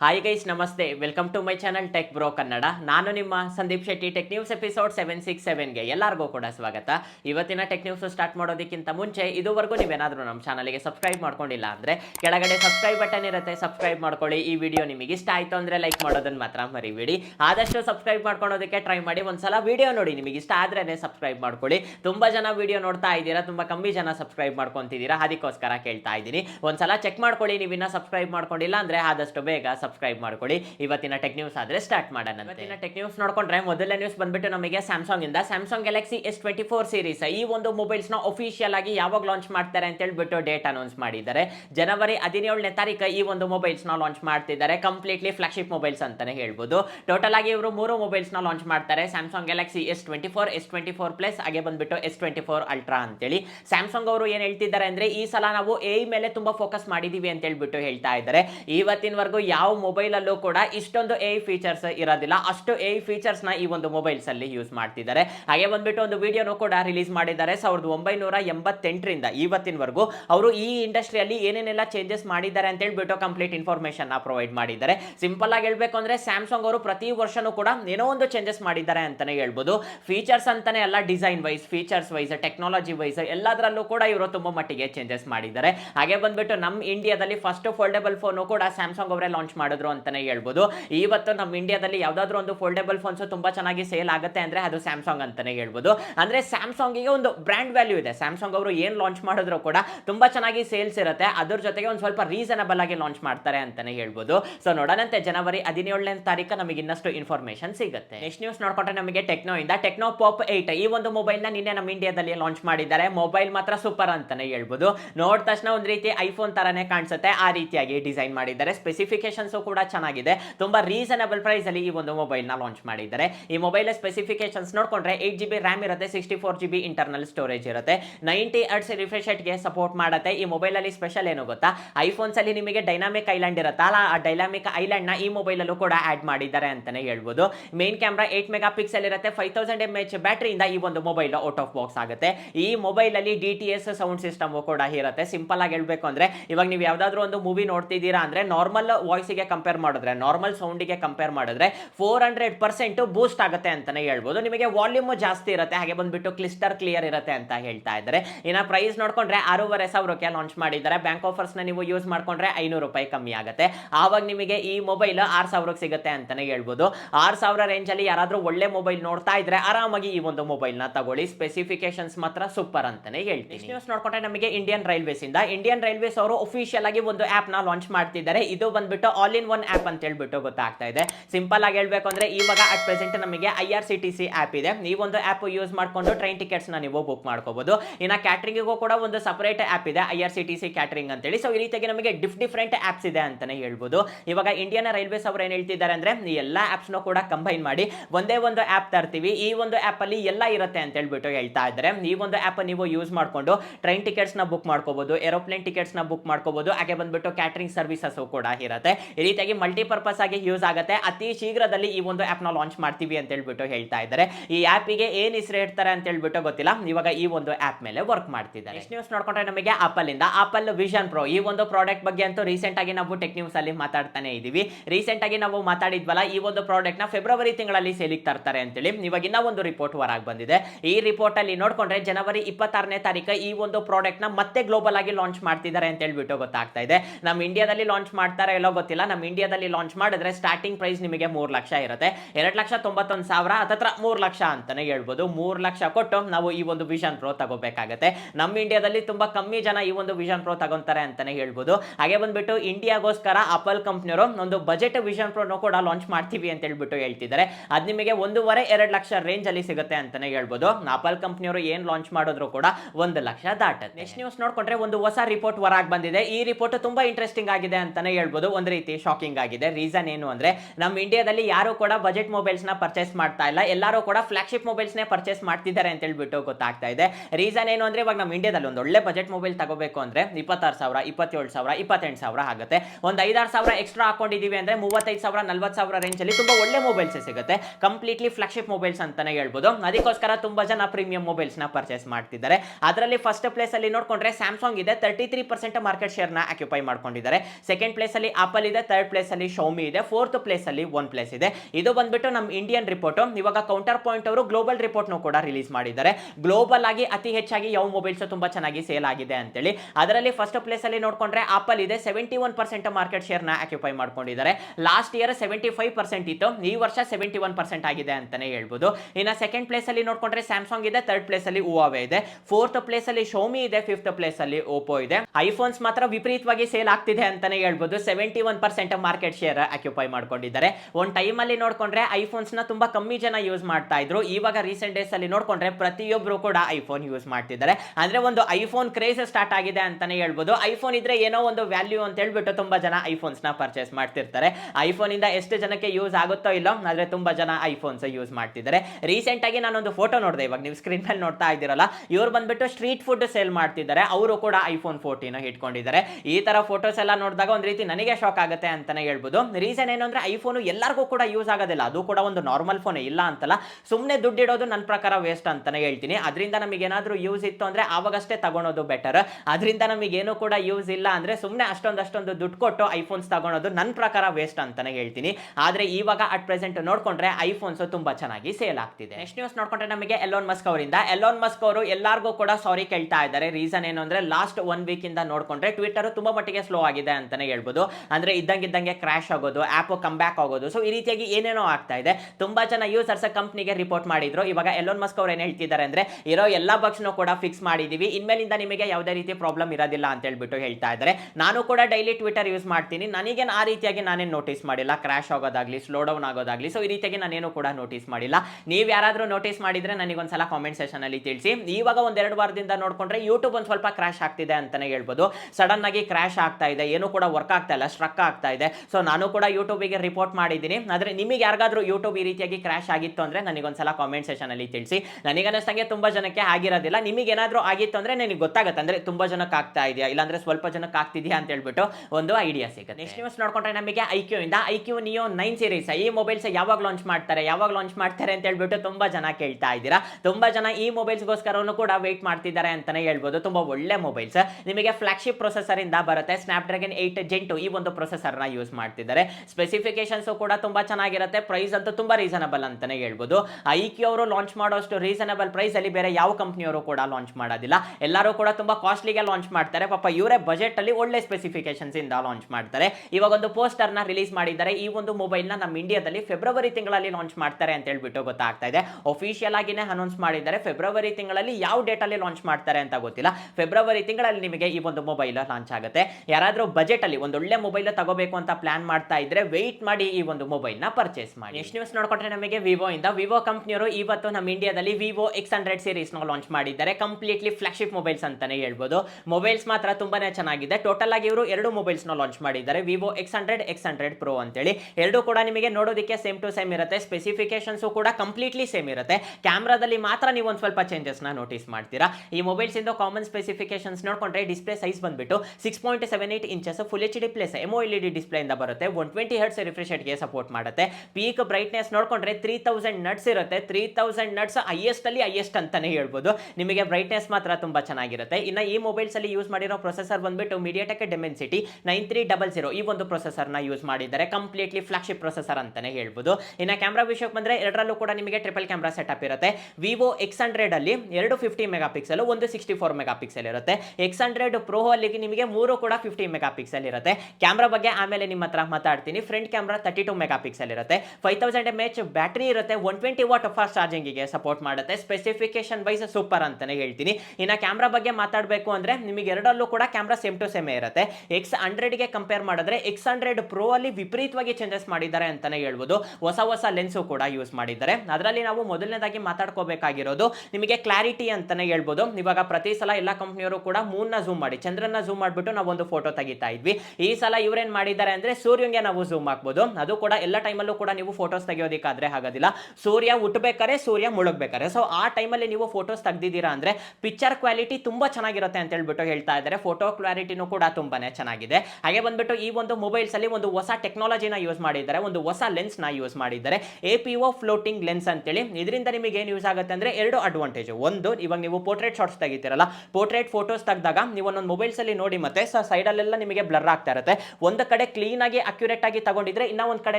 Hi guys ನಮಸ್ತೆ. Welcome to my channel tech bro Kannada ನಾನು ನಿಮ್ಮ Sandeep Shetty tech news episode seven six ಸೆವೆನ್ಗೆ ಎಲ್ಲರಿಗೂ ಕೂಡ ಸ್ವಾಗತ. ಇವತ್ತಿನ ಟೆಕ್ ನ್ಯೂಸ್ ಸ್ಟಾರ್ಟ್ ಮಾಡೋದಕ್ಕಿಂತ ಮುಂಚೆ ಇದುವರೆಗೂ ನೀವೇನಾದರೂ ನಮ್ಮ ಚಾನಲ್ಗೆ ಸಬ್ಸ್ಕ್ರೈಬ್ ಮಾಡ್ಕೊಂಡಿಲ್ಲ ಅಂದರೆ ಕೆಳಗಡೆ ಸಬ್ಸ್ಕ್ರೈಬ್ ಬಟನ್ ಇರುತ್ತೆ. ಸಬ್ಸ್ಕ್ರೈಬ್ ಮಾಡ್ಕೊಳ್ಳಿ. ಈ ವಿಡಿಯೋ ನಿಮಗೆ ಇಷ್ಟ ಆಯಿತು ಅಂದರೆ ಲೈಕ್ ಮಾಡೋದನ್ನ ಮಾತ್ರ ಮರಿಬೇಡಿ. ಆದಷ್ಟು ಸಬ್ಸ್ಕ್ರೈಬ್ ಮಾಡ್ಕೊಳೋದಕ್ಕೆ ಟ್ರೈ ಮಾಡಿ. ಒಂದ್ಸಲ ವಿಡಿಯೋ ನೋಡಿ. ನಿಮಗೆ ಇಷ್ಟ ಆದ್ರೇ ಸಬ್ಸ್ಕ್ರೈಬ್ ಮಾಡ್ಕೊಳ್ಳಿ. ತುಂಬ ಜನ ವಿಡಿಯೋ ನೋಡ್ತಾ ಇದ್ದೀರಾ. ತುಂಬ ಕಮ್ಮಿ ಜನ ಸಬ್ಸ್ಕ್ರೈಬ್ ಮಾಡ್ಕೊತಿದ್ದೀರಾ. ಅದಕ್ಕೋಸ್ಕರ ಕೇಳ್ತಾ ಇದ್ದೀನಿ. ಒಂದ್ಸಲ ಚೆಕ್ ಮಾಡ್ಕೊಳ್ಳಿ. ನೀವಿನ್ನ ಸಬ್ಸ್ಕ್ರೈಬ್ ಮಾಡ್ಕೊಂಡಿಲ್ಲ ಅಂದರೆ ಆದಷ್ಟು ಬೇಗ ಸಬ್ಸ್ಕ್ರೈಬ್ ಮಾಡ್ಕೊಳ್ಳಿ. ಇವತ್ತಿನ ಟೆಕ್ ನ್ಯೂಸ್ ಆದರೆ ಸ್ಟಾರ್ಟ್ ಮಾಡೋಣ ಇವತ್ತಿನ ಟೆಕ್ ನ್ಯೂಸ್ ನೋಡ್ಕೊಂಡ್ರೆ ಮೊದಲನೇ ನ್ಯೂಸ್ ಬಂದ್ಬಿಟ್ಟು ನಮಗೆ ಸ್ಯಾಮ್ಸಂಗ್ ಇಂದ. Samsung Galaxy S twenty four series ಈ ಒಂದು ಮೊಬೈಲ್ಸ್ನ ಒಫಿಷಿಯಲ್ ಆಗಿ ಯಾವಾಗ ಲಾಂಚ್ ಮಾಡ್ತಾರೆ ಅಂತ ಹೇಳ್ಬಿಟ್ಟು ಡೇಟ್ ಅನೌನ್ಸ್ ಮಾಡಿದ್ದಾರೆ. ಜನವರಿ ಹದಿನೇಳನೇ ತಾರೀಕು ಈ ಒಂದು ಮೊಬೈಲ್ಸ್ನ ಲಾಂಚ್ ಮಾಡ್ತಿದ್ದಾರೆ. ಕಂಪ್ಲೀಟ್ಲಿ ಫ್ಲಾಗ್ಶಿಪ್ ಮೊಬೈಲ್ಸ್ ಅಂತಾನೆ ಹೇಳ್ಬೋದು. ಟೋಟಲ್ ಆಗಿ ಇವರು ಮೂರು ಮೊಬೈಲ್ಸ್ನ ಲಾಂಚ್ ಮಾಡ್ತಾರೆ. Samsung Galaxy S twenty four S twenty four plus ಹಾಗೆ ಬಂದ್ಬಿಟ್ಟು ಎಸ್ ಟ್ವೆಂಟಿ ಫೋರ್ ಅಲ್ಟ್ರಾ ಅಂತೇಳಿ. ಸ್ಯಾಮ್ಸಂಗ್ ಅವರು ಏನು ಹೇಳ್ತಿದ್ದಾರೆ ಅಂದ್ರೆ ಈ ಸಲ ನಾವು ಎ ಮೇಲೆ ತುಂಬಾ ಫೋಕಸ್ ಮಾಡಿದೀವಿ ಅಂತ ಹೇಳ್ಬಿಟ್ಟು ಹೇಳ್ತಾ ಇದ್ದಾರೆ. ಇವತ್ತಿನವರೆಗೂ ಯಾವ ಮೊಬೈಲ್ ಅಲ್ಲೂ ಕೂಡ ಇಷ್ಟೊಂದು ಎ ಫೀಚರ್ಸ್ ಇರೋದಿಲ್ಲ. ಅಷ್ಟು ಎ ಫೀಚರ್ಸ್ನ ಈ ಒಂದು ಮೊಬೈಲ್ಸ್ ಅಲ್ಲಿ ಯೂಸ್ ಮಾಡ್ತಿದ್ದಾರೆ. ಹಾಗೆ ಬಂದ್ಬಿಟ್ಟು ಒಂದು ವಿಡಿಯೋನು ಕೂಡ ರಿಲೀಸ್ ಮಾಡಿದ್ದಾರೆ. ಸಾವಿರದ ಒಂಬೈನೂರ ಎಂಬತ್ತೆಂಟರಿಂದ ಇವತ್ತಿನವರೆಗೂ ಅವರು ಈ ಇಂಡಸ್ಟ್ರಿಯಲ್ಲಿ ಏನೇನೆಲ್ಲ ಚೇಂಜಸ್ ಮಾಡಿದ್ದಾರೆ ಅಂತ ಹೇಳ್ಬಿಟ್ಟು ಕಂಪ್ಲೀಟ್ ಇನ್ಫಾರ್ಮೇಶನ್ ಪ್ರೊವೈಡ್ ಮಾಡಿದ್ದಾರೆ. ಸಿಂಪಲ್ ಆಗಿ ಹೇಳ್ಬೇಕು ಅಂದ್ರೆ ಸ್ಯಾಮ್ಸಂಗ್ ಅವರು ಪ್ರತಿ ವರ್ಷನೂ ಕೂಡ ಏನೋ ಒಂದು ಚೇಂಜಸ್ ಮಾಡಿದ್ದಾರೆ ಅಂತಾನೆ ಹೇಳ್ಬೋದು. ಫೀಚರ್ಸ್ ಅಂತಾನೆ ಎಲ್ಲ design wise features wise technology wise ಎಲ್ಲದರಲ್ಲೂ ಕೂಡ ಇವರು ತುಂಬಾ ಮಟ್ಟಿಗೆ ಚೇಂಜಸ್ ಮಾಡಿದ್ದಾರೆ. ಹಾಗೆ ಬಂದ್ಬಿಟ್ಟು ನಮ್ಮ ಇಂಡಿಯಾದಲ್ಲಿ ಫಸ್ಟ್ ಫೋಲ್ಡೇಬಲ್ ಫೋನು ಕೂಡ ಸ್ಯಾಮ್ಸಂಗ್ ಅವರೇ ಲಾಂಚ್ ಮಾಡಿದ್ರು ಅಂತಾನೆ ಹೇಳ್ಬೋದು. ಇವತ್ತು ನಮ್ಮ ಇಂಡಿಯಾದಲ್ಲಿ ಯಾವುದಾದ್ರೂ ಒಂದು ಫೋಲ್ಡೇಬಲ್ ಫೋನ್ಸ್ ತುಂಬಾ ಚೆನ್ನಾಗಿ ಸೇಲ್ ಆಗುತ್ತೆ ಅಂದ್ರೆ ಅದು ಸ್ಯಾಮ್ಸಂಗ್ ಅಂತಾನೆ ಹೇಳ್ಬೋದು. ಅಂದ್ರೆ ಸ್ಯಾಮ್ಸಂಗಿಗೆ ಒಂದು ಬ್ರ್ಯಾಂಡ್ ವ್ಯಾಲ್ಯೂ ಇದೆ. ಸ್ಯಾಮ್ಸಂಗ್ ಅವರು ಏನ್ ಲಾಂಚ್ ಮಾಡಿದ್ರು ಕೂಡ ತುಂಬಾ ಚೆನ್ನಾಗಿ ಸೇಲ್ಸ್ ಇರುತ್ತೆ. ಅದ್ರ ಜೊತೆಗೆ ಒಂದು ಸ್ವಲ್ಪ ರೀಸನಬಲ್ ಆಗಿ ಲಾಂಚ್ ಮಾಡ್ತಾರೆ ಅಂತಾನೆ ಹೇಳ್ಬೋದು. ಸೊ ನೋಡೋಣಂತೆ ಜನವರಿ ಹದಿನೇಳನೇ ತಾರೀಕು ನಮಗೆ ಇನ್ನಷ್ಟು ಇನ್ಫಾರ್ಮೇಷನ್ ಸಿಗುತ್ತೆ. ನೆಕ್ಸ್ಟ್ ನ್ಯೂಸ್ ನೋಡ್ಕೊಂಡ್ರೆ ನಮಗೆ ಟೆಕ್ನೋ ಇಂದ. ಟೆಕ್ನೋ ಪಾಪ್ ಏಟ್ ಈ ಒಂದು ಮೊಬೈಲ್ನ ನಿನ್ನೆ ನಮ್ಮ ಇಂಡಿಯಾದಲ್ಲಿ ಲಾಂಚ್ ಮಾಡಿದ್ದಾರೆ. ಮೊಬೈಲ್ ಮಾತ್ರ ಸೂಪರ್ ಅಂತಾನೆ ಹೇಳ್ಬೋದು. ನೋಡಿದ ತಕ್ಷಣ ಒಂದು ರೀತಿ ಐಫೋನ್ ತರಾನೇ ಕಾಣಿಸುತ್ತೆ. ಆ ರೀತಿಯಾಗಿ ಡಿಸೈನ್ ಮಾಡಿದ್ದಾರೆ. ಸ್ಪೆಸಿಫಿಕೇಶನ್ಸ್ ಕೂಡ ಚೆನ್ನಾಗಿದೆ. ತುಂಬಾ ರೀಸನಬಲ್ ಪ್ರೈಸ್ ಅಲ್ಲಿ ಈ ಒಂದು ಮೊಬೈಲ್ನ ಲಾಂಚ್ ಮಾಡಿದ್ದಾರೆ. ಈ ಮೊಬೈಲ್ ಸ್ಪೆಸಿಫಿಕೇಶನ್ಸ್ ನೋಡ್ಕೊಂಡ್ರೆ ಏಟ್ ಜಿ ಬಿ ರ್ಯಾಮ್ ಇರುತ್ತೆ sixty four G B internal storage ಇರುತ್ತೆ ನೈಂಟಿ ಅರ್ಟ್ಸ್ ರಿಫ್ರೆಶ್ಗೆ ಸಪೋರ್ಟ್ ಮಾಡುತ್ತೆ. ಈ ಮೊಬೈಲ್ ಅಲ್ಲಿ ಸ್ಪೆಷಲ್ ಏನು ಗೊತ್ತಾ? ಐಫೋನ್ಸ್ ಅಲ್ಲಿ ನಿಮಗೆ ಡೈನಾಮಿಕ್ ಐಲ್ಯಾಂಡ್ ಇರುತ್ತಲ್ಲ ಆ ಡೈನಾಮಿಕ್ ಐಲ್ಯಾಂಡ್ನ ಈ ಮೊಬೈಲಲ್ಲೂ ಕೂಡ ಆಡ್ ಮಾಡಿದ್ದಾರೆ ಅಂತಾನೆ ಹೇಳ್ಬೋದು. Main camera eight megapixel ಇರುತ್ತೆ. ಫೈವ್ ತೌಸಂಡ್ ಎಂ ಎಚ್ ಬ್ಯಾಟ್ರಿಯಿಂದ ಈ ಒಂದು ಮೊಬೈಲ್ ಔಟ್ ಆಫ್ ಬಾಕ್ಸ್ ಆಗುತ್ತೆ. ಈ ಮೊಬೈಲ್ ಅಲ್ಲಿ D T S sound system ಕೂಡ ಇರುತ್ತೆ. ಸಿಂಪಲ್ ಆಗಿ ಹೇಳಬೇಕು ಅಂದ್ರೆ, ಇವಾಗ ನೀವು ಯಾವ್ದಾದ್ರು ಒಂದು ಮೂವಿ ನೋಡ್ತಿದ್ದೀರಾ ಅಂದ್ರೆ ನಾರ್ಮಲ್ ವಾಯ್ಸಿಗೆ ಕಂಪೇರ್ ಮಾಡಿದ್ರೆ ನಾರ್ಮಲ್ ಸೌಂಡಿಗೆ ಕಂಪೇರ್ ಮಾಡಿದ್ರೆ ಫೋರ್ ಹಂಡ್ರೆಡ್ ಪರ್ಸೆಂಟ್ ಬೂಸ್ಟ್ ಆಗುತ್ತೆ ಅಂತಾನೆ ಹೇಳ್ಬೋದು. ನಿಮಗೆ ವಾಲ್ಯೂಮ್ ಜಾಸ್ತಿ ಇರುತ್ತೆ, ಹಾಗೆ ಬಂದ್ಬಿಟ್ಟು ಕ್ಲಿಸ್ಟರ್ ಕ್ಲಿಯರ್ ಇರುತ್ತೆ ಅಂತ ಹೇಳ್ತಾ ಇದ್ದಾರೆ. ಇನ್ನ ಪ್ರೈಸ್ ನೋಡ್ಕೊಂಡ್ರೆ ಆರೂವರೆ ಸಾವಿರಕ್ಕೆ ಲಾಂಚ್ ಮಾಡಿದ್ದಾರೆ. ಬ್ಯಾಂಕ್ ಆಫರ್ಸ್ನ ನೀವು ಯೂಸ್ ಮಾಡ್ಕೊಂಡ್ರೆ ಐನೂರು ರೂಪಾಯಿ ಕಮ್ಮಿ ಆಗುತ್ತೆ. ಆವಾಗ ನಿಮಗೆ ಈ ಮೊಬೈಲ್ ಆರ್ ಸಾವಿರಕ್ಕೆ ಸಿಗುತ್ತೆ ಅಂತಾನೆ ಹೇಳ್ಬೋದು. ಆರ್ ಸಾವಿರ ರೇಂಜ್ ಅಲ್ಲಿ ಯಾರಾದ್ರೂ ಒಳ್ಳೆ ಮೊಬೈಲ್ ನೋಡ್ತಾ ಇದ್ರೆ ಆರಾಮಾಗಿ ಈ ಒಂದು ಮೊಬೈಲ್ನ ತಗೊಳ್ಳಿ. ಸ್ಪೆಸಿಫಿಕೇಶನ್ಸ್ ಮಾತ್ರ ಸೂಪರ್ ಅಂತಾನೆ ಹೇಳ್ತೀನಿ. ನ್ಯೂಸ್ ನೋಡ್ಕೊಂಡ್ರೆ ನಮಗೆ ಇಂಡಿಯನ್ ರೈಲ್ವೇಸ್ ಇಂದ. ಇಂಡಿಯನ್ ರೈಲ್ವೇಸ್ ಅವರು ಅಫಿಷಿಯಲ್ ಆಗಿ ಒಂದು ಆಪ್ನ ಲಾಂಚ್ ಮಾಡ್ತಿದ್ದಾರೆ. ಇದು ಬಂದ್ಬಿಟ್ಟು ಆಲ್ ಇನ್ ಒನ್ ಆಪ್ ಅಂತ ಹೇಳ್ಬಿಟ್ಟು ಗೊತ್ತಾಗ್ತಾ ಇದೆ. ಸಿಂಪಲ್ ಆಗಿ ಹೇಳ್ಬೇಕು ಅಂದ್ರೆ ಇವಾಗ ಅಟ್ ಪ್ರೆಸೆಂಟ್ ನಮಗೆ I R C T C app ಇದೆ. ಈ ಒಂದು ಆಪ್ ಯೂಸ್ ಮಾಡ್ಕೊಂಡು ಟ್ರೈನ್ ಟಿಕೆಟ್ಸ್ನ ನೀವು ಬುಕ್ ಮಾಡ್ಕೋಬಹುದು ಇನ್ನ ಕ್ಯಾಟ್ರಿಂಗಿಗೂ ಕೂಡ ಒಂದು ಸಪರೇಟ್ ಆಪ್ ಇದೆ I R C T C catering ಅಂತೇಳಿ. ಸೊ ಈ ರೀತಿಯಾಗಿ ನಮಗೆ ಡಿಫ್ ಡಿಫ್ರೆಂಟ್ ಆಪ್ಸ್ ಇದೆ ಅಂತಾನೆ ಹೇಳ್ಬೋದು. ಇವಾಗ ಇಂಡಿಯನ್ ರೈಲ್ವೇಸ್ ಅವರು ಏನ್ ಹೇಳ್ತಿದ್ದಾರೆ ಅಂದ್ರೆ, ಈ ಎಲ್ಲಾ ಆಪ್ಸ್ನ ಕೂಡ ಕಂಬೈನ್ ಮಾಡಿ ಒಂದೇ ಒಂದು ಆಪ್ ತರ್ತೀವಿ. ಈ ಒಂದು ಆಪ್ ಅಲ್ಲಿ ಎಲ್ಲ ಇರುತ್ತೆ ಅಂತ ಹೇಳ್ಬಿಟ್ಟು ಹೇಳ್ತಾ ಇದ್ದಾರೆ. ಈ ಒಂದು ಆಪ್ ನೀವು ಯೂಸ್ ಮಾಡ್ಕೊಂಡು ಟ್ರೈನ್ ಟಿಕೆಟ್ಸ್ನ ಬುಕ್ ಮಾಡ್ಕೋಬಹುದು ಏರೋಪ್ಲೇನ್ ಟಿಕೆಟ್ಸ್ನ ಬುಕ್ ಮಾಡ್ಕೋಬಹುದು ಹಾಗೆ ಬಂದ್ಬಿಟ್ಟು ಕ್ಯಾಟ್ರಿಂಗ್ ಸರ್ವಿಸಸ್ ಕೂಡ ಇರುತ್ತೆ. ರೀತಿಯಾಗಿ ಮಲ್ಟಿಪರ್ಪಸ್ ಆಗಿ ಯೂಸ್ ಆಗುತ್ತೆ. ಅತಿ ಶೀಘ್ರದಲ್ಲಿ ಈ ಒಂದು ಆ್ಯಪ್ನ ಲಾಂಚ್ ಮಾಡ್ತೀವಿ ಅಂತ ಹೇಳ್ಬಿಟ್ಟು ಹೇಳ್ತಾ ಇದ್ದಾರೆ. ಈ ಆ್ಯಪಿಗೆ ಏನ್ ಹೆಸರು ಇಡ್ತಾರೆ ಅಂತ ಹೇಳ್ಬಿಟ್ಟು ಗೊತ್ತಿಲ್ಲ. ಇವಾಗ ಈ ಒಂದು ಆಪ್ ಮೇಲೆ ವರ್ಕ್ ಮಾಡ್ತಿದ್ದಾರೆ. ನೆಕ್ಸ್ಟ್ ನ್ಯೂಸ್ ನೋಡ್ಕೊಂಡ್ರೆ ನಮಗೆ ಆಪಲ್ ಇಂದ ಆಪಲ್ ವಿಷನ್ ಪ್ರೋ ಈ ಒಂದು ಪ್ರಾಡಕ್ಟ್ ಬಗ್ಗೆ ಅಂತೂ ರೀಸೆಂಟ್ ಆಗಿ ನಾವು ಟೆಕ್ ನ್ಯೂಸ್ ಅಲ್ಲಿ ಮಾತಾಡ್ತಾನೆ ಇದೀವಿ. ರೀಸೆಂಟ್ ಆಗಿ ನಾವು ಮಾತಾಡಿದ್ವಲ್ಲ, ಈ ಒಂದು ಪ್ರಾಡಕ್ಟ್ನ ಫೆಬ್ರವರಿ ತಿಂಗಳಲ್ಲಿ ಸೇಲಿಗೆ ತರ್ತಾರೆ ಅಂತೇಳಿ ಇವಾಗ ಇನ್ನೊಂದು ರಿಪೋರ್ಟ್ ಹೊರಗೆ ಬಂದಿದೆ. ಈ ರಿಪೋರ್ಟ್ ಅಲ್ಲಿ ನೋಡ್ಕೊಂಡ್ರೆ ಜನವರಿ ಇಪ್ಪತ್ತಾರನೇ ತಾರೀಕು ಈ ಒಂದು ಪ್ರಾಡಕ್ಟ್ನ ಮತ್ತೆ ಗ್ಲೋಬಲ್ ಆಗಿ ಲಾಂಚ್ ಮಾಡ್ತಿದ್ದಾರೆ ಅಂತ ಹೇಳ್ಬಿಟ್ಟು ಗೊತ್ತಾಗ್ತಾ ಇದೆ. ನಮ್ಮ ಇಂಡಿಯಾದಲ್ಲಿ ಲಾಂಚ್ ಮಾಡ್ತಾರೆ ಎಲ್ಲೋ ಗೊತ್ತಿಲ್ಲ. ನಮ್ಮ ಇಂಡಿಯಾದಲ್ಲಿ ಲಾಂಚ್ ಮಾಡಿದ್ರೆ ಸ್ಟಾರ್ಟಿಂಗ್ ಪ್ರೈಸ್ ನಿಮಗೆ ಮೂರು ಲಕ್ಷ ಇರುತ್ತೆ. ಎರಡು ಲಕ್ಷ ತೊಂಬತ್ತೊಂದು ಸಾವಿರ, ಹತ್ತತ್ರ ಮೂರು ಲಕ್ಷ ಅಂತಾನೆ ಹೇಳ್ಬೋದು. ಮೂರು ಲಕ್ಷ ಕೊಟ್ಟು ನಾವು ಈ ಒಂದು ವಿಷನ್ ಪ್ರೋ ತಗೋಬೇಕಾಗುತ್ತೆ. ನಮ್ಮ ಇಂಡಿಯಾದಲ್ಲಿ ತುಂಬಾ ಕಮ್ಮಿ ಜನ ಈ ಒಂದು ವಿಷನ್ ಪ್ರೋ ತಗೊಂತಾರೆ ಅಂತಾನೆ ಹೇಳ್ಬೋದು. ಹಾಗೆ ಬಂದ್ಬಿಟ್ಟು ಇಂಡಿಯಾಗೋಸ್ಕರ ಅಪಲ್ ಕಂಪ್ನಿಯವರು ಒಂದು ಬಜೆಟ್ ವಿಷನ್ ಪ್ರೋನು ಕೂಡ ಲಾಂಚ್ ಮಾಡ್ತೀವಿ ಅಂತ ಹೇಳ್ಬಿಟ್ಟು ಹೇಳ್ತಿದ್ದಾರೆ. ಅದು ನಿಮಗೆ ಒಂದೂವರೆ, ಎರಡು ಲಕ್ಷ ರೇಂಜ್ ಅಲ್ಲಿ ಸಿಗುತ್ತೆ ಅಂತಾನೆ ಹೇಳ್ಬೋದು. ಅಪಲ್ ಕಂಪ್ನಿಯವರು ಏನ್ ಲಾಂಚ್ ಮಾಡಿದ್ರು ಕೂಡ ಒಂದು ಲಕ್ಷ ದಾಟುತ್ತೆ. ನೆಕ್ಸ್ಟ್ ನ್ಯೂಸ್ ನೋಡ್ಕೊಂಡ್ರೆ ಒಂದು ಹೊಸ ರಿಪೋರ್ಟ್ ಹೊರಗೆ ಬಂದಿದೆ. ಈ ರಿಪೋರ್ಟ್ ತುಂಬಾ ಇಂಟ್ರೆಸ್ಟಿಂಗ್ ಆಗಿದೆ ಅಂತಾನೆ ಹೇಳ್ಬೋದು. ಒಂದು ರೀತಿ ಶಾಕಿಂಗ್ ಆಗಿದೆ. ರೀಸನ್ ಏನು ಅಂದ್ರೆ ನಮ್ಮ ಇಂಡಿಯಾದಲ್ಲಿ ಯಾರು ಕೂಡ ಬಜೆಟ್ ಮೊಬೈಲ್ಸ್ನ ಪರ್ಚೇಸ್ ಮಾಡ್ತಾ ಇಲ್ಲ. ಎಲ್ಲರೂ ಕೂಡ ಫ್ಲಾಗ್ಶಿಪ್ ಮೊಬೈಲ್ಸ್ ನೇ ಪರ್ಚೇಸ್ ಮಾಡ್ತಿದ್ದಾರೆ ಅಂತ ಹೇಳ್ಬಿಟ್ಟು ಗೊತ್ತಾಗ್ತಾ ಇದೆ. ರೀಸನ್ ಏನು ಅಂದ್ರೆ, ಇವಾಗ ನಮ್ಮ ಇಂಡಿಯಾದಲ್ಲಿ ಒಂದು ಒಳ್ಳೆ ಬಜೆಟ್ ಮೊಬೈಲ್ ತಗೋಬೇಕು ಅಂದ್ರೆ ಇಪ್ಪತ್ತಾರು ಸಾವಿರ, ಇಪ್ಪತ್ತೇಳು ಸಾವಿರ, ಇಪ್ಪತ್ತೆಂಟು ಸಾವಿರ ಆಗುತ್ತೆ. ಒಂದು ಐದಾರು ಸಾವಿರ ಎಕ್ಸ್ಟ್ರಾ ಹಾಕೊಂಡಿದೀವಿ ಅಂದ್ರೆ ಮೂವತ್ತೈದು ಸಾವಿರ, ನಲ್ವತ್ತು ಸಾವಿರ ರೇಂಜ್ ಅಲ್ಲಿ ತುಂಬಾ ಒಳ್ಳೆ ಮೊಬೈಲ್ಸ್ ಸಿಗುತ್ತೆ. ಕಂಪ್ಲೀಟ್ಲಿ ಫ್ಲಾಗ್ಶಿಪ್ ಮೊಬೈಲ್ಸ್ ಅಂತಾನೆ ಹೇಳ್ಬೋದು. ಅದಕ್ಕೋಸ್ಕರ ತುಂಬಾ ಜನ ಪ್ರೀಮಿಯಂ ಮೊಬೈಲ್ಸ್ನ ಪರ್ಚೇಸ್ ಮಾಡ್ತಿದ್ದಾರೆ. ಅದರಲ್ಲಿ ಫಸ್ಟ್ ಪ್ಲೇಸ್ ಅಲ್ಲಿ ನೋಡ್ಕೊಂಡ್ರೆ ಸ್ಯಾಮ್ಸಂಗ್ ಇದೆ. ತರ್ಟಿ ತ್ರೀ ಪರ್ಸೆಂಟ್ ಮಾರ್ಕೆಟ್ ಶೇರ್ನ ಆಕ್ಯುಪೈ ಮಾಡ್ಕೊಂಡಿದ್ದಾರೆ. ಸೆಕೆಂಡ್ ಪ್ಲೇಸ್ ಅಲ್ಲಿ ಆಪಲ್ ಇದೆ. ಥರ್ಡ್ ಪ್ಲೇಸ್ ಅಲ್ಲಿ ಶೌಮಿ ಇದೆ ಫೋರ್ತ್ ಪ್ಲೇಸ್ ಅಲ್ಲಿ ಒನ್ ಪ್ಲೇಸ್ ಇದೆ. ಇದು ಬಂದ್ಬಿಟ್ಟು ನಮ್ಮ ಇಂಡಿಯನ್ ರಿಪೋರ್ಟ್ ಇವಾಗ ಕೌಂಟರ್ ಪಾಯಿಂಟ್ ಅವರು ಗ್ಲೋಬಲ್ ರಿಪೋರ್ಟ್ ಕೂಡ ರಿಲೀಸ್ ಮಾಡಿದ್ದಾರೆ. ಗ್ಲೋಬಲ್ ಆಗಿ ಅತಿ ಹೆಚ್ಚಾಗಿ ಯಾವ ಮೊಬೈಲ್ಸ್ ತುಂಬಾ ಚೆನ್ನಾಗಿ ಸೇಲ್ ಆಗಿದೆ ಅಂತೇಳಿ. ಅದರಲ್ಲಿ ಫಸ್ಟ್ ಪ್ಲೇಸ್ ಅಲ್ಲಿ ನೋಡ್ಕೊಂಡ್ರೆ ಆಪಲ್ ಇದೆ ಸೆವೆಂಟಿ ಒನ್ ಪರ್ಸೆಂಟ್ ಮಾರ್ಕೆಟ್ ಶೇರ್ನ ಆಕ್ಯುಪೈ ಮಾಡ್ಕೊಂಡಿದ್ದಾರೆ. Last year seventy five percent ಇತ್ತು. ಈ ವರ್ಷ ಸೆವೆಂಟಿ ಒನ್ ಪರ್ಸೆಂಟ್ ಆಗಿದೆ ಅಂತಾನೆ ಹೇಳ್ಬೋದು. ಇನ್ನು ಸೆಕೆಂಡ್ ಪ್ಲೇಸ್ ಅಲ್ಲಿ ನೋಡ್ಕೊಂಡ್ರೆ ಸ್ಯಾಮ್ಸಂಗ್ ಇದೆ ಥರ್ಡ್ ಪ್ಲೇಸ್ ಅಲ್ಲಿ ಹುವಾವೆ ಇದೆ. ಫೋರ್ತ್ ಪ್ಲೇಸ್ ಅಲ್ಲಿ ಶೋಮಿ ಇದೆ ಫಿಫ್ತ್ ಪ್ಲೇಸ್ ಅಲ್ಲಿ ಓಪೋ ಇದೆ. ಐಫೋನ್ಸ್ ಮಾತ್ರ ವಿಪರೀತವಾಗಿ ಸೇಲ್ ಆಗ್ತಿದೆ ಅಂತಾನೆ ಹೇಳ್ಬೋದು. Seventy one percent market share occupy ಮಾಡ್ಕೊಂಡಿದ್ದಾರೆ. ಒಂದು ಟೈಮ್ ಅಲ್ಲಿ ನೋಡ್ಕೊಂಡ್ರೆ ಐಫೋನ್ಸ್ನ ತುಂಬಾ ಕಮ್ಮಿ ಜನ ಯೂಸ್ ಮಾಡ್ತಾ ಇದ್ರು. ಇವಾಗ ರೀಸೆಂಟ್ ಡೇಸ್ ಅಲ್ಲಿ ನೋಡ್ಕೊಂಡ್ರೆ ಪ್ರತಿಯೊಬ್ರು ಕೂಡ ಐಫೋನ್ ಯೂಸ್ ಮಾಡ್ತಿದ್ದಾರೆ. ಅಂದ್ರೆ ಒಂದು ಐಫೋನ್ ಕ್ರೇಜ್ ಸ್ಟಾರ್ಟ್ ಆಗಿದೆ ಅಂತಾನೆ ಹೇಳ್ಬೋದು. ಐಫೋನ್ ಇದ್ರೆ ಏನೋ ಒಂದು ವ್ಯಾಲ್ಯೂ ಅಂತ ಹೇಳ್ಬಿಟ್ಟು ತುಂಬಾ ಜನ ಐಫೋನ್ಸ್ನ ಪರ್ಚೇಸ್ ಮಾಡ್ತಿರ್ತಾರೆ. ಐಫೋನ್ ಇಂದ ಎಷ್ಟು ಜನಕ್ಕೆ ಯೂಸ್ ಆಗುತ್ತೋ ಇಲ್ಲೋ, ಆದ್ರೆ ತುಂಬಾ ಜನ ಐಫೋನ್ಸ್ ಯೂಸ್ ಮಾಡ್ತಿದ್ದಾರೆ. ರೀಸೆಂಟ್ ಆಗಿ ನಾನೊಂದು ಫೋಟೋ ನೋಡಿದೆ, ಇವಾಗ ನೀವು ಸ್ಕ್ರೀನ್ ಮೇಲೆ ನೋಡ್ತಾ ಇದ್ದೀರಲ್ಲ. ಇವ್ರು ಬಂದ್ಬಿಟ್ಟು ಸ್ಟ್ರೀಟ್ ಫುಡ್ ಸೇಲ್ ಮಾಡ್ತಿದ್ದಾರೆ. ಅವರು ಕೂಡ ಐಫೋನ್ ಫೋರ್ಟೀನ್ ಇಟ್ಕೊಂಡಿದ್ದಾರೆ. ಈ ತರ ಫೋಟೋಸ್ ಎಲ್ಲ ನೋಡಿದಾಗ ಒಂದು ರೀತಿ ನನಗೆ ಶಾಕ್ ಆಗುತ್ತೆ. ಅಂತಾನೆ ಹೇಳ್ಬೋದು. ರೀಸನ್ ಏನು ಅಂದ್ರೆ ಐಫೋನ್ ಎಲ್ಲರಿಗೂ ಕೂಡ ಯೂಸ್ ಆಗೋದಿಲ್ಲ. ಅದು ಕೂಡ ಒಂದು ನಾರ್ಮಲ್ ಫೋನ್ ಇಲ್ಲ ಅಂತಲ್ಲ. ಸುಮ್ಮನೆ ದುಡ್ಡಿಡೋದು ನನ್ನ ಪ್ರಕಾರ ವೇಸ್ಟ್ ಅಂತಾನೆ ಹೇಳ್ತೀನಿ. ಅದರಿಂದ ನಮಗೆ ಏನಾದರೂ ಯೂಸ್ ಇತ್ತು ಅಂದ್ರೆ ಆವಾಗಷ್ಟೇ ತಗೊಳೋದು ಬೆಟರ್ ಅದರಿಂದ ನಮಗೇನು ಕೂಡ ಯೂಸ್ ಇಲ್ಲ ಅಂದ್ರೆ ಸುಮ್ಮನೆ ಅಷ್ಟೊಂದು ಅಷ್ಟೊಂದು ದುಡ್ಡು ಕೊಟ್ಟು ಐಫೋನ್ಸ್ ತಗೊಳೋದು ನನ್ನ ಪ್ರಕಾರ ವೇಸ್ಟ್ ಅಂತಾನೆ ಹೇಳ್ತೀನಿ. ಆದರೆ ಇವಾಗ ಅಟ್ ಪ್ರೆಸೆಂಟ್ ನೋಡಿಕೊಂಡ್ರೆ ಐಫೋನ್ಸ್ ತುಂಬಾ ಚೆನ್ನಾಗಿ ಸೇಲ್ ಆಗ್ತಿದೆ. ನೆಕ್ಸ್ಟ್ ನ್ಯೂಸ್ ನೋಡಿಕೊಂಡ್ರೆ ನಮಗೆ ಎಲೋನ್ ಮಸ್ಕ್ ಅವರಿಂದ. ಎಲೋನ್ ಮಸ್ಕ್ ಅವರು ಎಲ್ಲರಿಗೂ ಕೂಡ ಸಾರಿ ಕೇಳ್ತಾ ಇದ್ದಾರೆ. ರೀಸನ್ ಏನು ಅಂದ್ರೆ ಲಾಸ್ಟ್ ಒನ್ ವೀಕಿಂದ ನೋಡಿಕೊಂಡ್ರೆ ಟ್ವಿಟರ್ ತುಂಬಾ ಮಟ್ಟಿಗೆ ಸ್ಲೋ ಆಗಿದೆ ಅಂತಾನೆ ಹೇಳ್ಬೋದು. ಅಂದ್ರೆ ಇದ್ದಂಗಿದ್ದಂಗೆ ಕ್ರ್ಯಾಶ್ ಆಗೋದು ಆಪ್ ಕಮ್ ಬ್ಯಾಕ್ ಆಗೋದು. ಸೊ ಈ ರೀತಿಯಾಗಿ ಏನೇನೋ ಆಗ್ತಾ ಇದೆ. ತುಂಬಾ ಜನ ಯೂಸರ್ಸ್ ಕಂಪ್ನಿಗೆ ರಿಪೋರ್ಟ್ ಮಾಡಿದ್ರು. ಇವಾಗ ಎಲೋನ್ ಮಸ್ಕ್ ಅವ್ರು ಏನು ಹೇಳ್ತಿದ್ದಾರೆ ಅಂದ್ರೆ, ಇರೋ ಎಲ್ಲ ಬಗ್ಸ್ನು ಕೂಡ ಫಿಕ್ಸ್ ಮಾಡಿದೀವಿ. ಇನ್ಮೇಲಿಂದ ನಿಮಗೆ ಯಾವುದೇ ರೀತಿ ಪ್ರಾಬ್ಲಮ್ ಇರೋದಿಲ್ಲ ಅಂತ ಹೇಳ್ಬಿಟ್ಟು ಹೇಳ್ತಾ ಇದ್ದಾರೆ. ನಾನು ಕೂಡ ಡೈಲಿ ಟ್ವಿಟರ್ ಯೂಸ್ ಮಾಡ್ತೀನಿ. ನನಗೆ ಆ ರೀತಿಯಾಗಿ ನಾನೇನು ನೋಟಿಸ್ ಮಾಡಿಲ್ಲ. ಕ್ರ್ಯಾಶ್ ಆಗೋದಾಗ್ಲಿ ಸ್ಲೋ ಡೌನ್ ಆಗೋದಾಗ್ಲಿ. ಸೊ ಈ ರೀತಿಯಾಗಿ ನಾನೇನು ಕೂಡ ನೋಟಿಸ್ ಮಾಡಿಲ್ಲ. ನೀವು ಯಾರಾದರೂ ನೋಟಿಸ್ ಮಾಡಿದ್ರೆ ನನಗೆ ಒಂದ್ಸಲ ಕಾಮೆಂಟ್ ಸೆಷನಲ್ಲಿ ತಿಳಿಸಿ. ಇವಾಗ ಒಂದೆರಡು ವಾರದಿಂದ ನೋಡ್ಕೊಂಡ್ರೆ ಯೂಟ್ಯೂಬ್ ಒಂದು ಸ್ವಲ್ಪ ಕ್ರಾಶ್ ಆಗ್ತಿದೆ ಅಂತಾನೆ ಹೇಳ್ಬೋದು. ಸಡನ್ ಆಗಿ ಕ್ರಾಶ್ ಆಗ್ತಾ ಇದೆ. ಏನು ಕೂಡ ವರ್ಕ್ ಆಗ್ತಾ ಇಲ್ಲ. ಸ್ಟ್ರಕ್ ಆಗ್ತಾ ಇದೆ. ಸೊ ನಾನು ಕೂಡ ಯೂಟ್ಯೂಬಿಗೆ ರಿಪೋರ್ಟ್ ಮಾಡಿದ್ದೀನಿ. ಆದರೆ ನಿಮಗೆ ಯಾರಿಗಾದರೂ ಯೂಟ್ಯೂಬ್ ಈ ರೀತಿಯಾಗಿ ಕ್ರಾಶ್ ಆಗಿತ್ತು ಅಂದ್ರೆ ನನಗೊಂದ್ಸಲ ಕಾಮೆಂಟ್ ಸೆಷನಲ್ಲಿ ತಿಳಿಸಿ. ನನಗೆ ತುಂಬ ಜನಕ್ಕೆ ಆಗಿರೋದಿಲ್ಲ. ನಿಮಗೇನಾದರೂ ಆಗಿತ್ತು ಅಂದ್ರೆ ನನಗೆ ಗೊತ್ತಾಗುತ್ತೆ. ಅಂದ್ರೆ ತುಂಬಾ ಜನಕ್ಕೆ ಆಗ್ತಾ ಇದೆಯಾ? ಇಲ್ಲಾಂದರೆ ಸ್ವಲ್ಪ ಜನಕ್ಕೆ ಆಗ್ತಿದೆಯಾ ಅಂತ ಹೇಳ್ಬಿಟ್ಟು ಒಂದು ಐಡಿಯಾ ಸಿಗುತ್ತೆ. ನೆಕ್ಸ್ಟ್ ನ್ಯೂಸ್ ನೋಡ್ಕೊಂಡ್ರೆ ನಮಗೆ ಐಕ್ಯೂ ಇಂದ ಐಕ್ಯೂ ನಿಯೋ ನೈನ್ ಸೀರೀಸ್ ಈ ಮೊಬೈಲ್ಸ್ ಯಾವಾಗ ಲಾಂಚ್ ಮಾಡ್ತಾರೆ? ಯಾವಾಗ ಲಾಂಚ್ ಮಾಡ್ತಾರೆ ಅಂತ ಹೇಳ್ಬಿಟ್ಟು ತುಂಬಾ ಜನ ಕೇಳ್ತಾ ಇದ್ದೀರಾ. ತುಂಬಾ ಜನ ಈ ಮೊಬೈಲ್ಸ್ಗೋಸ್ಕರವನ್ನು ಕೂಡ ವೆಯ್ಟ್ ಮಾಡ್ತಿದ್ದಾರೆ ಅಂತಾನೆ ಹೇಳ್ಬೋದು. ತುಂಬಾ ಒಳ್ಳೆ ಮೊಬೈಲ್ಸ್ ನಿಮಗೆ ಫ್ಲಾಗ್ಶಿಪ್ ಪ್ರೊಸೆಸರ್ ಇಂದ ಬರುತ್ತೆ. ಸ್ನ್ಯಾಪ್ ಡ್ರ್ಯಾಗನ್ ಏಯ್ಟ್ ಜೆಂಟು ಈ ಒಂದು ಪ್ರೊಸೆಸರ್ ನ ಯೂಸ್ ಮಾಡ್ತಿದ್ದಾರೆ. ಸ್ಪೆಸಿಫಿಕೇಶನ್ಸು ಕೂಡ ತುಂಬಾ ಚೆನ್ನಾಗಿರುತ್ತೆ. ಪ್ರೈಸ್ ಅಂತೂ ತುಂಬಾ ರೀಸನಬಲ್ ಅಂತಲೇ ಹೇಳ್ಬೋದು. ಐಕ್ಯೂ ಅವರು ಲಾಂಚ್ ಮಾಡೋಷ್ಟು ರೀಸನಬಲ್ ಪ್ರೈಸ್ ಅಲ್ಲಿ ಬೇರೆ ಯಾವ ಕಂಪ್ನಿಯವರು ಕೂಡ ಲಾಂಚ್ ಮಾಡೋದಿಲ್ಲ. ಎಲ್ಲರೂ ಕೂಡ ತುಂಬಾ ಕಾಸ್ಟ್ಲಿಗೆ ಲಾಂಚ್ ಮಾಡ್ತಾರೆ. ಪಾಪ ಇವರೇ ಬಜೆಟ್ ಅಲ್ಲಿ ಒಳ್ಳೆ ಸ್ಪೆಸಿಫಿಕೇಶನ್ಸ್ ಇಂದ ಲಾಂಚ್ ಮಾಡ್ತಾರೆ. ಇವಾಗ ಒಂದು ಪೋಸ್ಟರ್ನ ರಿಲೀಸ್ ಮಾಡಿದ್ದಾರೆ. ಈ ಒಂದು ಮೊಬೈಲ್ನ ನಮ್ಮ ಇಂಡಿಯಾದಲ್ಲಿ ಫೆಬ್ರವರಿ ತಿಂಗಳಲ್ಲಿ ಲಾಂಚ್ ಮಾಡ್ತಾರೆ ಅಂತ ಹೇಳ್ಬಿಟ್ಟು ಗೊತ್ತಾಗ್ತಾ ಇದೆ. ಅಫಿಷಿಯಲ್ ಆಗಿನೇ ಅನೌನ್ಸ್ ಮಾಡಿದ್ದಾರೆ. ಫೆಬ್ರವರಿ ತಿಂಗಳಲ್ಲಿ ಯಾವ ಡೇಟ್ ಅಲ್ಲಿ ಲಾಂಚ್ ಮಾಡ್ತಾರೆ ಅಂತ ಗೊತ್ತಿಲ್ಲ. ಫೆಬ್ರವರಿ ತಿಂಗಳಲ್ಲಿ ನಿಮಗೆ ಈ ಒಂದು ಮೊಬೈಲ್ ಲಾಂಚ್ ಆಗುತ್ತೆ. ಯಾರಾದರೂ ಬಜೆಟ್ ಅಲ್ಲಿ ಒಂದು ಒಳ್ಳೆ ಮೊಬೈಲ್ ತಗೋಬೇಕು ಅಂತ ಪ್ಲಾನ್ ಮಾಡ್ತಾ ಇದ್ರೆ ವೆಯ್ಟ್ ಮಾಡಿ ಈ ಒಂದು ಮೊಬೈಲ್ನ ಪರ್ಚೇಸ್ ಮಾಡಿ. ಎಷ್ಟು ನ್ಯೂಸ್ ನೋಡ್ಕೊಂಡ್ರೆ ನಮಗೆ ವಿವೋ ಇಂದ. ವಿವೋ ಕಂಪ್ನಿಯವರು ಇವತ್ತು ನಮ್ಮ ಇಂಡಿಯಾದಲ್ಲಿ ವಿವೋ ಎಕ್ಸ್ ಹಂಡ್ರೆಡ್ ಸೀರೀಸ್ನ ಲಾಂಚ್ ಮಾಡಿದ್ದಾರೆ. ಕಂಪ್ಲೀಟ್ಲಿ ಫ್ಲಾಗ್ಶಿಪ್ ಮೊಬೈಲ್ಸ್ ಅಂತಾನೆ ಹೇಳ್ಬೋದು. ಮೊಬೈಲ್ಸ್ ಮಾತ್ರ ತುಂಬಾನೇ ಚೆನ್ನಾಗಿದೆ. ಟೋಟಲ್ ಆಗಿ ಇವರು ಎರಡು ಮೊಬೈಲ್ಸ್ನ ಲಾಂಚ್ ಮಾಡಿದ್ದಾರೆ. Vivo X hundred X hundred pro ಅಂತೇಳಿ. ಎರಡು ಕೂಡ ನಿಮಗೆ ನೋಡೋದಕ್ಕೆ ಸೇಮ್ ಟು ಸೇಮ್ ಇರುತ್ತೆ. ಸ್ಪೆಸಿಫಿಕೇಶನ್ಸ್ ಕೂಡ ಕಂಪ್ಲೀಟ್ಲಿ ಸೇಮ್ ಇರುತ್ತೆ. ಕ್ಯಾಮ್ರಾದಲ್ಲಿ ಮಾತ್ರ ನೀವು ಒಂದು ಸ್ವಲ್ಪ ಚೇಂಜಸ್ನ ನೋಟಿಸ್ ಮಾಡ್ತೀರಾ. ಈ ಮೊಬೈಲ್ಸ್ ಇಂದ ಕಾಮನ್ ಸ್ಪೆಸಿಫಿಕೇಶನ್ಸ್ ನೋಡ್ಕೊಂಡ್ರೆ ಡಿಸ್ಪ್ಲೇ ಸೈಜ್ ಬಂದ್ಬಿಟ್ಟು six point seven eight inches full H D plus AMOLED display ಇಂದ ಬರುತ್ತೆ. ಒನ್ ಟ್ವೆಂಟಿ ಹರ್ಟ್ಸ್ ರಿಫ್ರೆಶ್ಗೆ ಸಪೋರ್ಟ್ ಮಾಡುತ್ತೆ. ಪೀಕ್ ಬ್ರೈಟ್ನೆಸ್ ನೋಡ್ಕೊಂಡ್ರೆ ತ್ರೀ ತೌಸಂಡ್ ನಟ್ಸ್ ಇರುತ್ತೆ. ತ್ರೀ ತೌಸಂಡ್ ನಟ್ಸ್ ಹೈಯೆಸ್ಟ್ ಅಲ್ಲಿ ಹೈಯೆಸ್ಟ್ ಅಂತಾನೆ ಹೇಳ್ಬೋದು. ನಿಮಗೆ ಬ್ರೈಟ್ನೆಸ್ ಮಾತ್ರ ತುಂಬಾ ಚೆನ್ನಾಗಿರುತ್ತೆ. ಇನ್ನು ಈ ಮೊಬೈಲ್ಸ್ ಅಲ್ಲಿ ಯೂಸ್ ಮಾಡಿರೋ ಪ್ರೊಸೆಸರ್ ಬಂದ್ಬಿಟ್ಟು MediaTek Dimensity nine three double zero ಈ ಒಂದು ಪ್ರೊಸೆಸರ್ನ ಯೂಸ್ ಮಾಡಿದ್ದಾರೆ. ಕಂಪ್ಲೀಟ್ಲಿ ಫ್ಲಾಗ್ಶಿಪ್ ಪ್ರೊಸೆಸರ್ ಅಂತಾನೆ ಹೇಳ್ಬೋದು. ಇನ್ನು ಕ್ಯಾಮ್ರಾ ವಿಷಯಕ್ಕೆ ಬಂದ್ರೆ ಎರಡರಲ್ಲೂ ಕೂಡ ನಿಮಗೆ ಟ್ರಿಪಲ್ ಕ್ಯಾಮ್ರಾ ಸೆಟಪ್ ಇರುತ್ತೆ. ವಿವೋ ಎಕ್ಸ್ ಹಂಡ್ರೆಡ್ ಅಲ್ಲಿ ಎರಡು ಫಿಫ್ಟಿ ಮೆಗಾ ಪಿಕ್ಸೆಲ್ ಒಂದು ಸಿಕ್ಸ್ಟಿ ಫೋರ್ ಮೆಗಾ ಪಿಕ್ಸೆಲ್ ಇರುತ್ತೆ. ಎಕ್ಸ್ ಹಂಡ್ರೆಡ್ ಪ್ರೋ ಅಲ್ಲಿಗೆ ನಿಮಗೆ ಮೂರು ಕೂಡ ಫಿಫ್ಟಿ ಮೆಗಾ ಪಿಕ್ಸೆಲ್ ಇರುತ್ತೆ. ಕ್ಯಾಮ್ರಾ ಬಗ್ಗೆ ಆಮೇಲೆ ನಿಮ್ಮ ಹತ್ರ ಮಾತಾಡ್ತೀನಿ. Front camera thirty two megapixel ಇರುತ್ತೆ. Five thousand M H battery ಇರುತ್ತೆ. ಒನ್ ಟ್ವೆಂಟಿ ವಾಟ್ ಫಾಸ್ಟ್ ಚಾರ್ಜಿಂಗಿಗೆ ಸಪೋರ್ಟ್ ಮಾಡುತ್ತೆ. ಸ್ಪೆಸಿಫಿಕೇಶನ್ ವೈಸ್ ಸೂಪರ್ ಅಂತಾನೆ ಹೇಳ್ತೀನಿ. ಇನ್ನು ಕ್ಯಾಮ್ರಾ ಬಗ್ಗೆ ಮಾತಾಡಬೇಕು ಅಂದರೆ ನಿಮಗೆ ಎರಡಲ್ಲೂ ಕೂಡ ಕ್ಯಾಮ್ರಾ ಸೇಮ್ ಟು ಸೇಮ್ ಇರುತ್ತೆ. ಎಕ್ಸ್ ಹಂಡ್ರೆಡ್ಗೆ ಕಂಪೇರ್ ಮಾಡಿದ್ರೆ ಎಕ್ಸ್ ಹಂಡ್ರೆಡ್ ಪ್ರೋ ಅಲ್ಲಿ ವಿಪರೀತವಾಗಿ ಚೇಂಜಸ್ ಮಾಡಿದ್ದಾರೆ ಅಂತಾನೆ ಹೇಳ್ಬೋದು. ಹೊಸ ಹೊಸ ಲೆನ್ಸು ಕೂಡ ಯೂಸ್ ಮಾಡಿದ್ದಾರೆ. ಅದರಲ್ಲಿ ನಾವು ಮೊದಲನೇದಾಗಿ ಮಾತಾಡ್ಕೋಬೇಕಾಗಿರೋದು ನಿಮಗೆ ಕ್ಲಾರಿಟಿ ಅಂತಾನೆ ಹೇಳ್ಬೋದು. ಇವಾಗ ಪ್ರತಿ ಸಲ ಎಲ್ಲ ಕಂಪ್ನಿಯವರು ಕೂಡ ಮೂನ್ನ ಝೂಮ್ ಮಾಡಿ ಚಂದ್ರನ ಝೂಮ್ ಮಾಡಿಬಿಟ್ಟು ನಾವು ಒಂದು ಫೋಟೋ ತೆಗಿತಾ ಇದ್ವಿ. ಈ ಸಲ ಇವ್ರೇನ್ ಮಾಡಿದ್ದಾರೆ ಅಂದ್ರೆ ಸೂರ್ಯಂಗೆ ನಾವು ಝೂಮ್ ಹಾಕ್ಬೋದು. ಅದು ಕೂಡ ಎಲ್ಲ ಟೈಮಲ್ಲೂ ಕೂಡ ನೀವು ಫೋಟೋಸ್ ತೆಗೆಯೋದಿಕ್ಕಾದ್ರೆ ಆಗೋದಿಲ್ಲ ಸೂರ್ಯ ಹುಟ್ಟಬೇಕಾರೆ ಸೂರ್ಯ ಮುಳುಗ್ಬೇಕಾರೆ ಸೊ ಆ ಟೈಮಲ್ಲಿ ನೀವು ಫೋಟೋಸ್ ತೆಗ್ದಿದ್ದೀರಾ ಅಂದ್ರೆ ಪಿಕ್ಚರ್ ಕ್ವಾಲಿಟಿ ತುಂಬಾ ಚೆನ್ನಾಗಿರುತ್ತೆ ಅಂತ ಹೇಳ್ಬಿಟ್ಟು ಹೇಳ್ತಾ ಇದ್ದಾರೆ. ಫೋಟೋ ಕ್ಲಾರಿಟಿನೂ ಕೂಡ ತುಂಬಾನೇ ಚೆನ್ನಾಗಿದೆ. ಹಾಗೆ ಬಂದ್ಬಿಟ್ಟು ಈ ಒಂದು ಮೊಬೈಲ್ಸ್ ಅಲ್ಲಿ ಒಂದು ಹೊಸ ಟೆಕ್ನಾಲಜಿನ ಯೂಸ್ ಮಾಡಿದ್ದಾರೆ. ಒಂದು ಹೊಸ ಲೆನ್ಸ್ನ ಯೂಸ್ ಮಾಡಿದ್ದಾರೆ. A P O floating lens ಅಂತೇಳಿ. ಇದರಿಂದ ನಿಮಗೆ ಏನು ಯೂಸ್ ಆಗುತ್ತೆ ಅಂದ್ರೆ ಎರಡು ಅಡ್ವಾಂಟೇಜ್ ಒಂದು, ಇವಾಗ ನೀವು ಪೋರ್ಟ್ರೇಟ್ ಶಾಟ್ಸ್ ತೆಗಿತೀರಲ್ಲ. ಪೋರ್ಟ್ರೇಟ್ ಫೋಟೋಸ್ ತೆಗೆದಾಗ ನೀವು ಒಂದೊಂದು ಮೊಬೈಲ್ಸ್ ಅಲ್ಲಿ ನೋಡಿ ಮತ್ತೆ ಸೈಡಲ್ಲೆಲ್ಲ ನಿಮಗೆ ಬ್ಲರ್ ಆಗ್ತಾ ಇರುತ್ತೆ. ಒಂದು ಕ್ಲೀನ್ ಆಗಿ ಅಕ್ಯುರೇಟ್ ಆಗಿ ತಗೊಂಡಿದ್ರೆ ಇನ್ನೂ ಒಂದ್ ಕಡೆ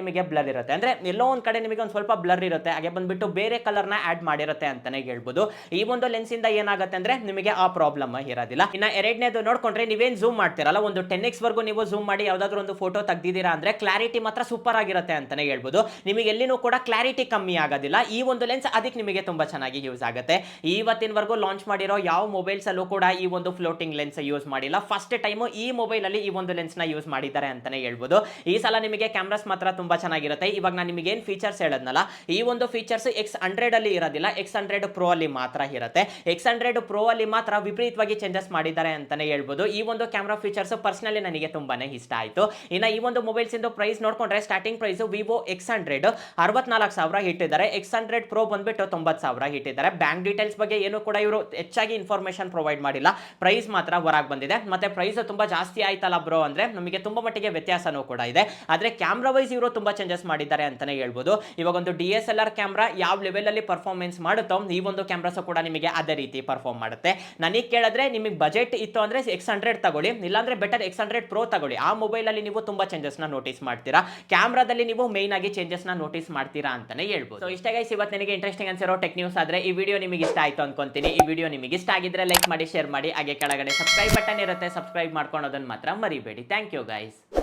ನಿಮಗೆ ಬ್ಲರ್ ಇರುತ್ತೆ. ಅಂದ್ರೆ ಎಲ್ಲೋ ಒಂದ್ ಕಡೆ ನಿಮಗೆ ಒಂದು ಸ್ವಲ್ಪ ಬ್ಲರ್ ಇರುತ್ತೆ. ಹಾಗೆ ಬಂದ್ಬಿಟ್ಟು ಬೇರೆ ಕಲರ್ನ ಆಡ್ ಮಾಡಿರುತ್ತೆ ಅಂತಾನೆ ಹೇಳ್ಬೋದು. ಈ ಒಂದು ಲೆನ್ಸ್ ಇಂದ ಏನಾಗುತ್ತೆ ಅಂದ್ರೆ ನಿಮಗೆ ಆ ಪ್ರಾಬ್ಲಮ್ ಇರೋದಿಲ್ಲ. ಇನ್ನ ಎರಡನೇದು ನೋಡ್ಕೊಂಡ್ರೆ ನೀವೇನ್ ಝೂಮ್ ಮಾಡ್ತೀರಲ್ಲ, ಒಂದು ಟೆನ್ ಎಕ್ಸ್ ವರ್ಗು ನೀವು ಝೂಮ್ ಮಾಡಿ ಯಾವ್ದಾದ್ರು ಒಂದು ಫೋಟೋ ತೆಗ್ದಿದ್ದೀರಾ ಅಂದ್ರೆ ಕ್ಲಾರಿಟಿ ಮಾತ್ರ ಸೂಪರ್ ಆಗಿರುತ್ತೆ ಅಂತಾನೆ ಹೇಳ್ಬೋದು. ನಿಮಗೆ ಎಲ್ಲಿನೂ ಕೂಡ ಕ್ಲಾರಿಟಿ ಕಮ್ಮಿ ಆಗೋದಿಲ್ಲ. ಈ ಒಂದು ಲೆನ್ಸ್ ಅದಕ್ಕೆ ನಿಮಗೆ ತುಂಬಾ ಚೆನ್ನಾಗಿ ಯೂಸ್ ಆಗುತ್ತೆ. ಇವತ್ತಿನವರೆಗೂ ಲಾಂಚ್ ಮಾಡಿರೋ ಯಾವ ಮೊಬೈಲ್ಸ್ ಅಲ್ಲೂ ಕೂಡ ಈ ಒಂದು ಫ್ಲೋಟಿಂಗ್ ಲೆನ್ಸ್ ಯೂಸ್ ಮಾಡಿಲ್ಲ. ಫಸ್ಟ್ ಟೈಮ್ ಈ ಮೊಬೈಲ್ ಅಲ್ಲಿ ಈ ಒಂದು ಲೆನ್ಸ್ನ ಯೂಸ್ ಮಾಡಿದ್ದಾರೆ ಅಂತಾನೆ ಹೇಳ್ಬೋದು. ಈ ಸಲ ನಿಮಗೆ ಕ್ಯಾಮ್ರಾಸ್ ಮಾತ್ರ ತುಂಬಾ ಚೆನ್ನಾಗಿರುತ್ತೆ. ಇವಾಗ ನಾನು ನಿಮಗೆ ಏನು ಫೀಚರ್ಸ್ ಹೇಳದ್ನಲ್ಲ, ಈ ಒಂದು ಫೀಚರ್ಸ್ ಎಕ್ಸ್ ಹಂಡ್ರೆಡ್ ಅಲ್ಲಿ ಇರೋದಿಲ್ಲ. ಎಕ್ಸ್ ಹಂಡ್ರೆಡ್ ಪ್ರೋ ಅಲ್ಲಿ ಮಾತ್ರ ಇರುತ್ತೆ. ಎಕ್ಸ್ ಹಂಡ್ರೆಡ್ ಪ್ರೋ ಅಲ್ಲಿ ಮಾತ್ರ ವಿಪರೀತವಾಗಿ ಚೇಂಜಸ್ ಮಾಡಿದ್ದಾರೆ ಅಂತಾನೆ ಹೇಳ್ಬೋದು. ಈ ಒಂದು ಕ್ಯಾಮ್ರಾ ಫೀಚರ್ಸ್ ಪರ್ಸನಲಿ ನನಗೆ ತುಂಬಾನೇ ಇಷ್ಟ ಆಯ್ತು. ಇನ್ನ ಈ ಒಂದು ಮೊಬೈಲ್ಸ್ ಇಂದು ಪ್ರೈಸ್ ನೋಡ್ಕೊಂಡ್ರೆ starting price Vivo X hundred ಅರವತ್ನಾಲ್ಕು ಸಾವಿರ ಇಟ್ಟಿದ್ದಾರೆ. ಎಕ್ಸ್ ಹಂಡ್ರೆಡ್ ಪ್ರೋ ಬಂದ್ಬಿಟ್ಟು ತೊಂಬತ್ತು ಸಾವಿರ ಇಟ್ಟಿದ್ದಾರೆ. ಬ್ಯಾಂಕ್ ಡೀಟೇಲ್ಸ್ ಬಗ್ಗೆ ಏನು ಕೂಡ ಇವರು ಹೆಚ್ಚಾಗಿ ಇನ್ಫಾರ್ಮೇಶನ್ ಪ್ರೊವೈಡ್ ಮಾಡಿಲ್ಲ. ಪ್ರೈಸ್ ಮಾತ್ರ ಹೊರಗೆ ಬಂದಿದೆ. ಮತ್ತೆ ಪ್ರೈಸ್ ತುಂಬಾ ಜಾಸ್ತಿ ಆಯ್ತಲ್ಲ ಬ್ರೋ ಅಂದ್ರೆ ನಮಗೆ ತುಂಬಾ ಮಟ್ಟಿಗೆ ವ್ಯತ್ಯಾಸನೂ ಕೂಡ ಇದೆ. ಆದ್ರೆ ಕ್ಯಾಮ್ರಾ ವೈಸ್ ಇವರು ತುಂಬಾ ಚೇಂಜಸ್ ಮಾಡಿದ್ದಾರೆ ಅಂತಾನೆ ಹೇಳ್ಬೋದು. ಇವಾಗ ಒಂದು D S L R camera ಯಾವ ಲೆವೆಲಲ್ಲಿ ಪರ್ಫಾರ್ಮೆನ್ಸ್ ಮಾಡುತ್ತೋ ಈ ಒಂದು ಕ್ಯಾಮ್ರಾಸ್ ಕೂಡ ನಿಮಗೆ ಅದೇ ರೀತಿ ಪರ್ಫಾರ್ಮ್ ಮಾಡುತ್ತೆ. ನನಗೆ ಕೇಳಿದ್ರೆ ನಿಮಗೆ ಬಜೆಟ್ ಇತ್ತು ಅಂದ್ರೆ ಎಕ್ಸ್ ಹಂಡ್ರೆಡ್ ತಗೊಳ್ಳಿ, ಇಲ್ಲಾಂದರೆ ಬೆಟರ್ ಎಕ್ಸ್ ಹಂಡ್ರೆಡ್ ಪ್ರೋ ತಗೊಳ್ಳಿ. ಆ ಮೊಬೈಲಲ್ಲಿ ನೀವು ತುಂಬಾ ಚೇಂಜಸ್ನ ನೋಟಿಸ್ ಮಾಡ್ತೀರಾ. ಕ್ಯಾಮ್ರಾದಲ್ಲಿ ನೀವು ಮೇಯ್ನ್ ಆಗಿ ಚೇಂಜಸ್ನ ನೋಟಿಸ್ ಮಾಡ್ತೀರಾ ಅಂತಲೇ ಹೇಳ್ಬೋದು. ಸೊ ಇಷ್ಟೇ ಗೈಸ್ ಇವತ್ತು ನನಗೆ ಇಂಟ್ರೆಸ್ಟಿಂಗ್ ಅನ್ಸಿರೋ ಟೆಕ್ ನ್ಯೂಸ್ ಆದ್ರೆ ಈ ವಿಡಿಯೋ ನಿಮಗೆ ಇಷ್ಟ ಆಯ್ತು ಅನ್ಕೊಂತೀನಿ. ಈ ವಿಡಿಯೋ ನಿಮಗೆ ಇಷ್ಟ ಆಗಿದ್ರೆ ಲೈಕ್ ಮಾಡಿ ಶೇರ್ ಮಾಡಿ. ಹಾಗೆ ಕೆಳಗಡೆ ಸಬ್ಸ್ಕ್ರೈಬ್ ಬಟನ್ ಇರುತ್ತೆ. ಸಬ್ಸ್ಕ್ರೈಬ್ ಮಾಡ್ಕೊಳೋದನ್ನು ಮಾತ್ರ ಮರಿಬೇಡಿ. Thank you guys